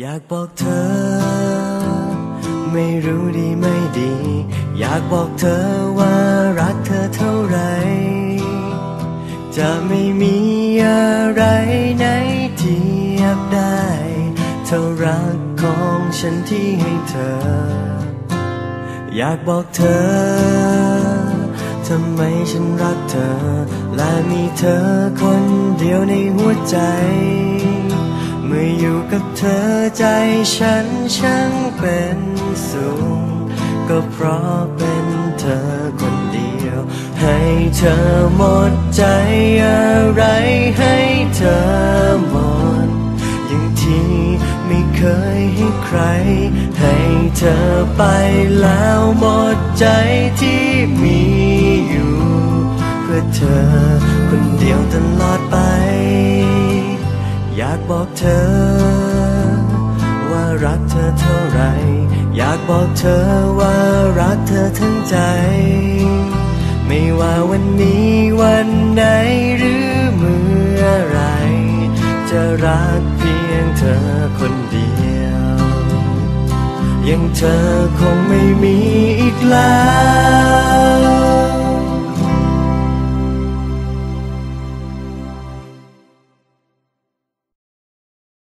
อยากบอกเธอ ไม่รู้ดีไม่ดี อยากบอกเธอว่ารักเธอเท่าไร จะไม่มีอะไรไหนเทียบได้ เท่ารักของฉันที่ให้เธอ อยากบอกเธอ ทำไมฉันรักเธอ และมีเธอคนเดียวในหัวใจ มื่ออยู่กับเธอใจฉันช่างเป็นสุขก็เพราะเป็นเธอคนเดียว ให้เธอหมดใจอะไรให้เธอหมดอย่างที่ไม่เคยให้ใคร ให้เธอไปแล้วหมดใจที่มีอยู่ เพื่อเธอคนเดียวตลอด บอกเธอ ว่ารักเธอเท่าไร อยากบอกเธอว่ารักเธอทั้งใจ ไม่ว่าวันนี้วันไหนหรือเมื่อไร จะรักเพียงเธอคนเดียว ยังเธอคงไม่มีอีกแล้ว